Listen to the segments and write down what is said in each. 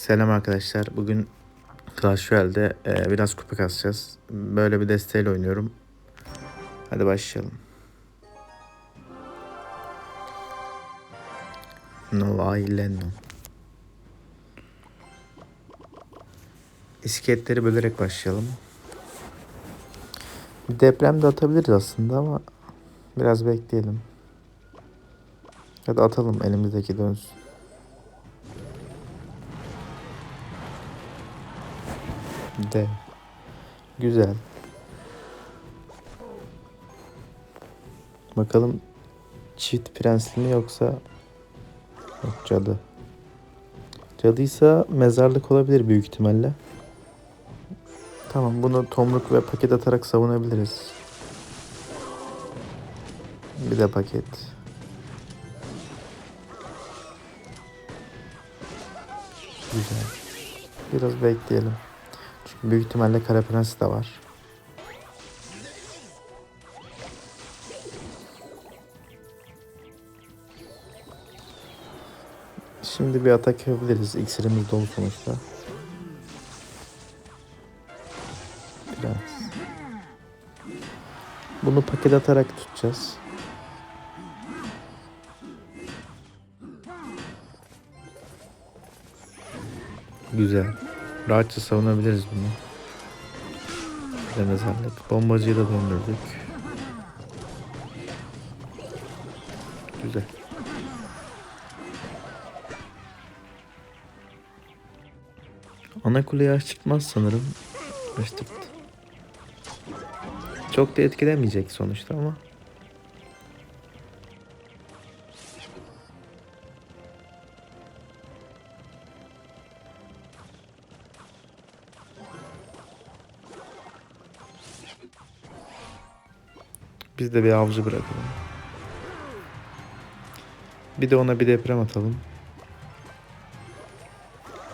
Selam arkadaşlar. Bugün Clash Royale'de e, biraz kupa kasacağız. Böyle bir desteğiyle oynuyorum. Hadi başlayalım. Novay Lennon. İskeletleri bölerek başlayalım. Deprem de atabiliriz aslında ama biraz bekleyelim. Ya da atalım elimizdeki dönsün. De. Güzel. Bakalım çift prensli mi yoksa yok cadı. Cadıysa mezarlık olabilir büyük ihtimalle. Tamam bunu tomruk ve paket atarak savunabiliriz. Bir de paket. Güzel. Biraz bekleyelim. Büyük ihtimalle kara prens de var. Şimdi bir atak yapabiliriz. İksirimiz dolu sonuçta. Prens. Bunu paket atarak tutacağız. Güzel. Rahatça savunabiliriz bunu. Bir mezarlık. Bombacıyı da döndürdük. Güzel. Ana kuleye aç çıkmaz sanırım. Açtık. Çok da etkilemeyecek sonuçta ama. Biz de bir avcı bırakalım. Bir de ona bir deprem atalım.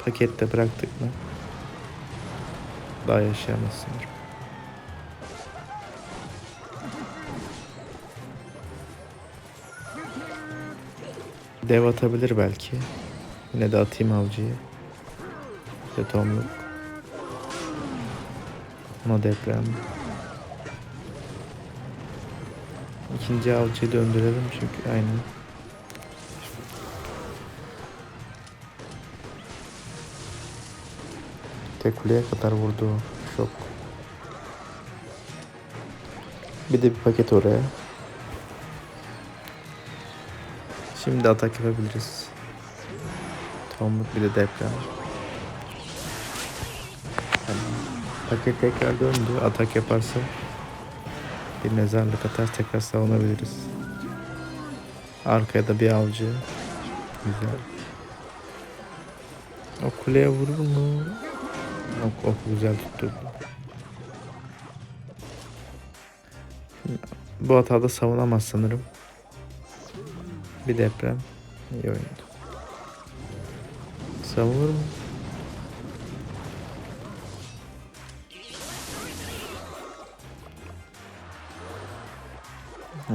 Pakette bıraktık mı? Daha yaşayamaz sanırım. Dev atabilir belki. Yine de atayım avcıyı. Tomruk. Ona deprem. İkinci avcıyı döndürelim çünkü aynı. Tek kuleye kadar vurdu. Şok. Bir de bir paket oraya. Şimdi atak yapabiliriz. Tomruk bir de deprem. Paket tekrar döndü. Atak yaparsa bir mezarlık atar tekrar savunabiliriz. Arkaya da bir avcı. Güzel. O kuleye vurur mu? Ok, ok güzel tutturdu. Bu hatada savunamaz sanırım. Bir deprem. İyi oynadı. Savunur mu?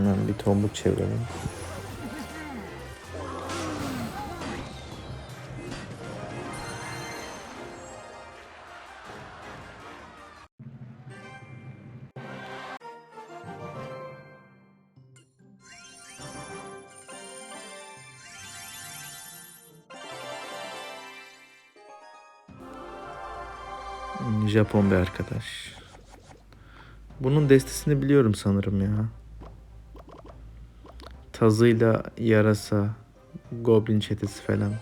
Hemen bir tombuk çevirelim. Japon bir arkadaş. Bunun destesini biliyorum sanırım ya. Tazıyla yarasa, goblin çetesi falan.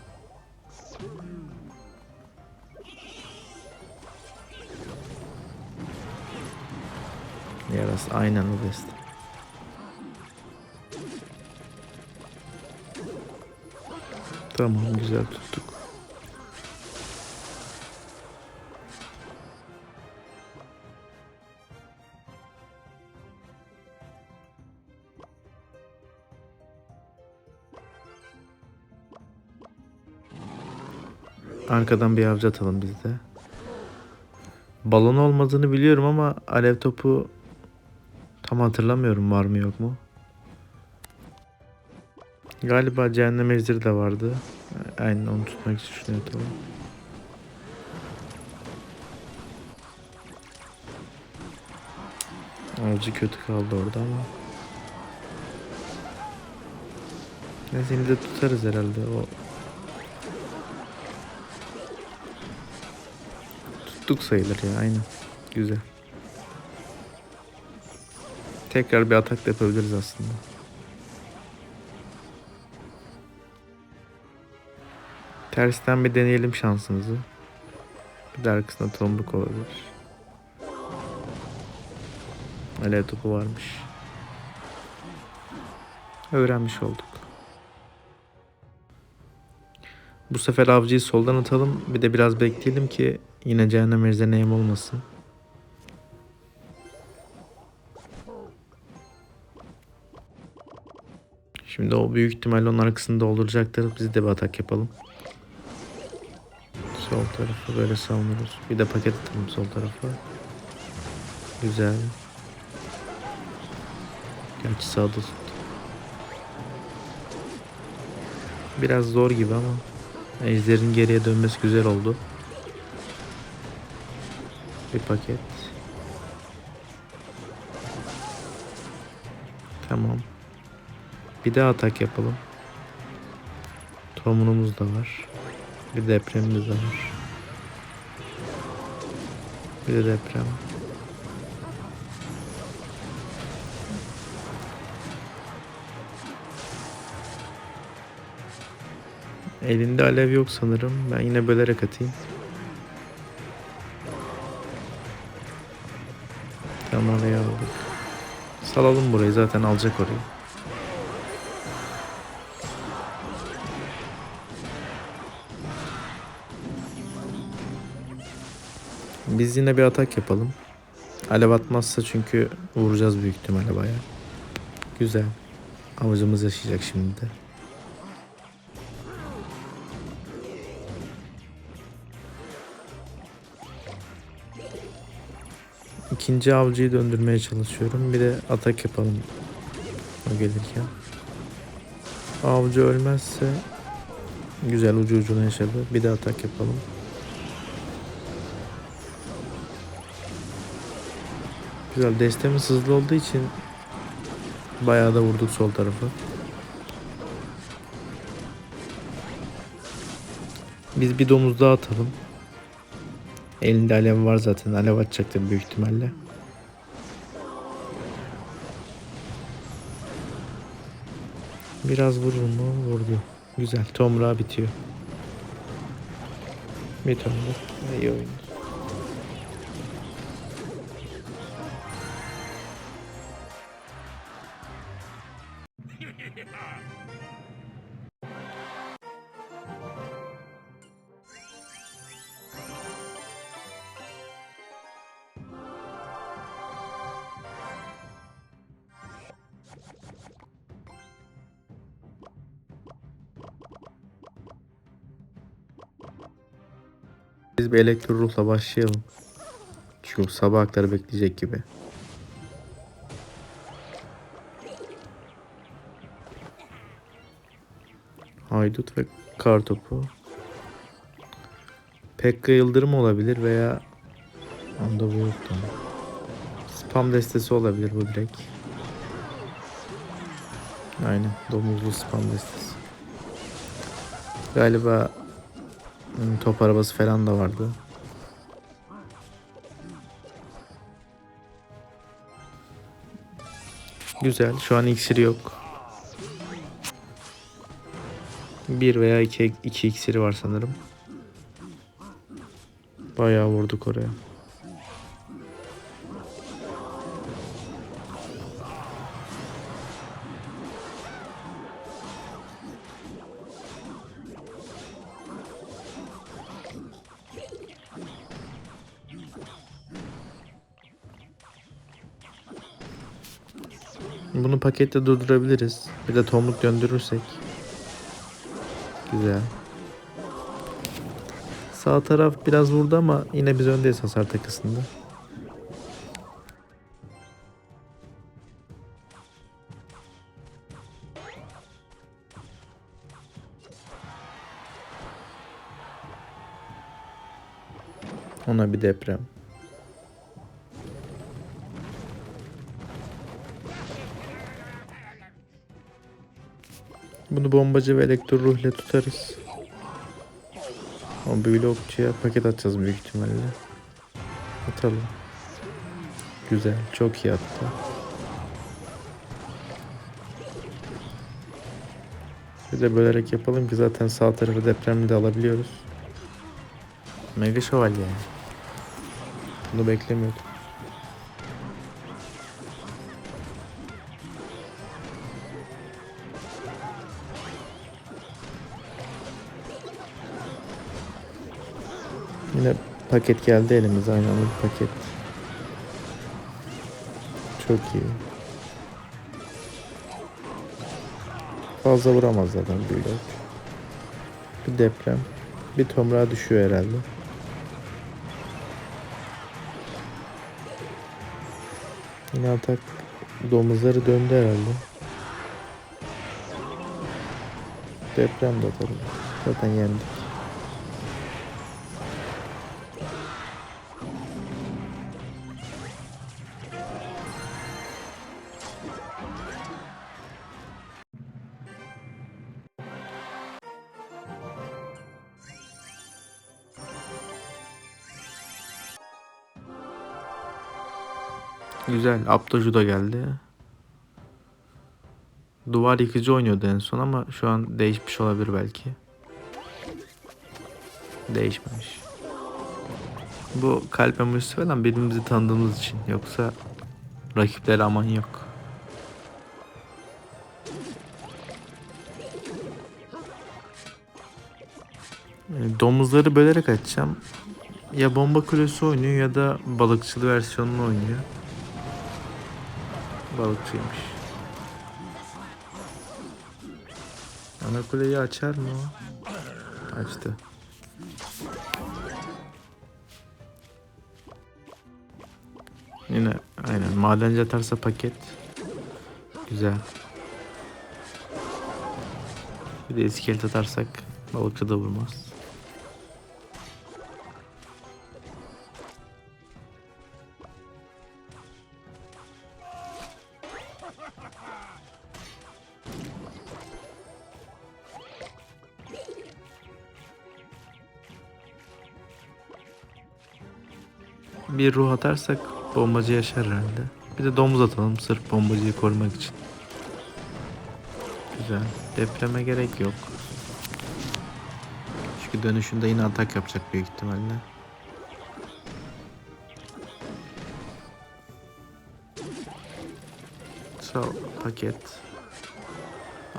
Yarasa aynen o deste. Tamam güzel tuttuk. Arkadan bir avcı atalım biz de. Balon olmadığını biliyorum ama alev topu tam hatırlamıyorum var mı yok mu. Galiba cehennem ejderi de vardı. Aynen onu tutmak için şunu yapalım. Avcı kötü kaldı orada ama. Neyse yine de tutarız herhalde o Tuttuk sayılır ya aynen. Güzel. Tekrar bir atak da yapabiliriz aslında. Tersten bir deneyelim şansımızı. Bir de arkasında tombuk olabilir. Alev topu varmış. Öğrenmiş olduk. Bu sefer avcıyı soldan atalım. Bir de biraz bekleyelim ki yine cehennem ejderhayım olmasın. Şimdi o büyük ihtimalle onun arkasında olacaktır. Biz de bir atak yapalım. Sol tarafı böyle savunuruz. Bir de paket atalım sol tarafa. Güzel. Gerçi sağda tuttu. Biraz zor gibi ama Ejder'in geriye dönmesi güzel oldu. Bir paket. Tamam. Bir daha atak yapalım. Tomunumuz da var. Bir depremimiz de var. Bir de deprem. Elinde alev yok sanırım. Ben yine bölerek atayım. Tamam oraya aldık. Salalım burayı zaten alacak orayı. Biz yine bir atak yapalım. Alev atmazsa çünkü vuracağız büyük ihtimalle bayağı. Güzel. Amacımız yaşayacak şimdi de. İkinci avcıyı döndürmeye çalışıyorum. Bir de atak yapalım. O gelirken. Avcı ölmezse güzel ucu ucuna yaşadı. Bir de atak yapalım. Güzel destemiz hızlı olduğu için bayağı da vurduk sol tarafı. Biz bir domuz daha atalım. Elinde alev var zaten. Alev atacaktır büyük ihtimalle. Biraz vurur mu? Vurdu. Güzel. Tomra bitiyor. Bir tomruk. İyi oyun. Biz bir elektro ruhla başlayalım. Çünkü sabah kadar bekleyecek gibi. Haydut ve kartopu. Pekka Yıldırım olabilir veya onda bu yoktu. Spam destesi olabilir bu direkt. Aynen domuzlu spam destesi. Galiba Top arabası falan da vardı. Güzel. Şu an iksiri yok. Bir veya iki, iki iksiri var sanırım. Bayağı vurduk oraya. Bunu pakette durdurabiliriz. Bir de tomruk döndürürsek. Güzel. Sağ taraf biraz vurdu ama yine biz öndeyiz hasar takısında. Ona bir deprem. Bunu bombacı ve elektro ruhla tutarız. O blokçuya paket atacağız büyük ihtimalle. Atalım. Güzel. Çok iyi attı. Bir de bölerek yapalım ki zaten sağ tarafı depremli de alabiliyoruz. Mega şövalye. Bunu beklemiyordum. Yine paket geldi elimize aynı anda bir paket. Çok iyi. Fazla vuramaz zaten büyük. Bir deprem. Bir tomrağa düşüyor herhalde. Yine atak domuzları döndü herhalde. Deprem de atarım. Zaten yendik. Güzel. Aptoju da geldi. Duvar yıkıcı oynuyordu en son ama şu an değişmiş olabilir belki. Değişmemiş. Bu kalp emojisi falan birbirimizi tanıdığımız için. Yoksa rakiplere aman yok. Yani domuzları bölerek açacağım. Ya bomba kulesi oynuyor ya da balıkçılı versiyonunu oynuyor. Balıkçıymış. Ana kuleyi açar mı o? Açtı. Yine aynen madenci atarsa paket. Güzel. Bir de iskelet atarsak balıkçı da vurmaz. Bir ruh atarsak bombacı yaşar herhalde. Bir de domuz atalım sırf bombacıyı korumak için. Güzel. Depreme gerek yok. Çünkü dönüşünde yine atak yapacak büyük ihtimalle. Sağ paket.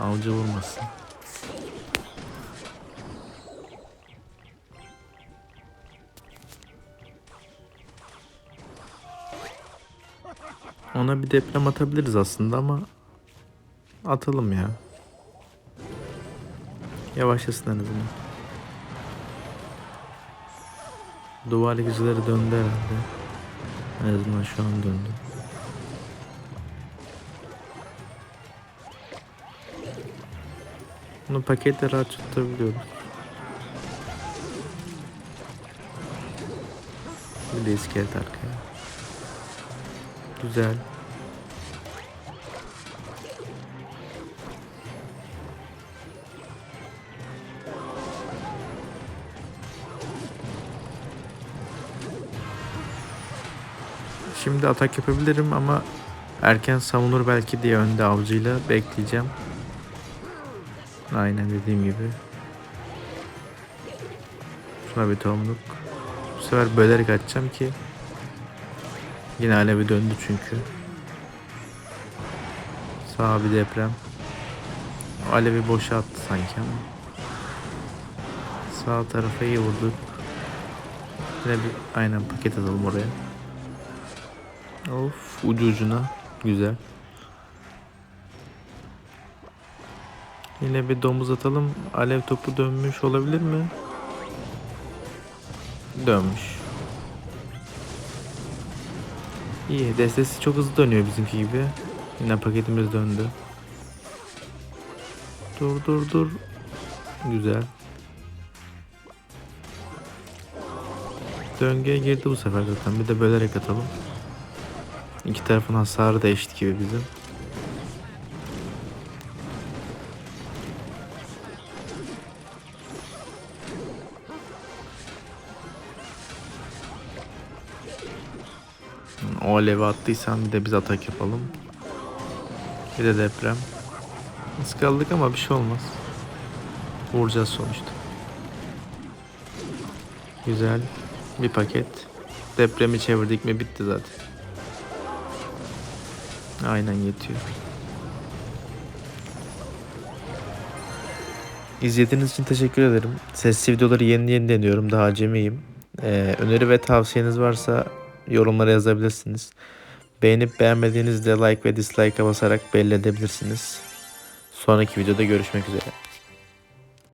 Avcı vurmasın. Ona bir deprem atabiliriz aslında ama atalım ya. Yavaşlasın en azından. Duvar yıkıcıları döndü herhalde. En azından şu an döndü. Bunu paketle rahat tutabiliyoruz. Bir de iskelet arkaya. Güzel. Şimdi atak yapabilirim ama erken savunur belki diye önde avcıyla bekleyeceğim. Aynen dediğim gibi. Şuna bir tohumluk. Bu sefer bölerek açacağım ki Yine alevi döndü çünkü. Sağ bir deprem. Alevi boşa attı sanki ama. Sağ tarafa iyi vurduk. Yine bir aynen paket atalım oraya. Of ucu ucuna. Güzel. Yine bir domuz atalım. Alev topu dönmüş olabilir mi? Dönmüş. İyi. Destesi çok hızlı dönüyor bizimki gibi. Yine paketimiz döndü. Dur dur dur. Güzel. Döngüye girdi bu sefer zaten. Bir de bölerek atalım. İki tarafın hasarı da eşit gibi bizim. O alevi attıysan bir de biz atak yapalım. Bir de deprem. Iskaladık ama bir şey olmaz. Vuracağız sonuçta. Güzel. Bir paket. Depremi çevirdik mi bitti zaten. Aynen yetiyor. İzlediğiniz için teşekkür ederim. Sesli videoları yeni yeni deniyorum. Daha acemiyim. Ee, öneri ve tavsiyeniz varsa yorumlara yazabilirsiniz. Beğenip beğenmediğinizde like ve dislike'a basarak belli edebilirsiniz. Sonraki videoda görüşmek üzere.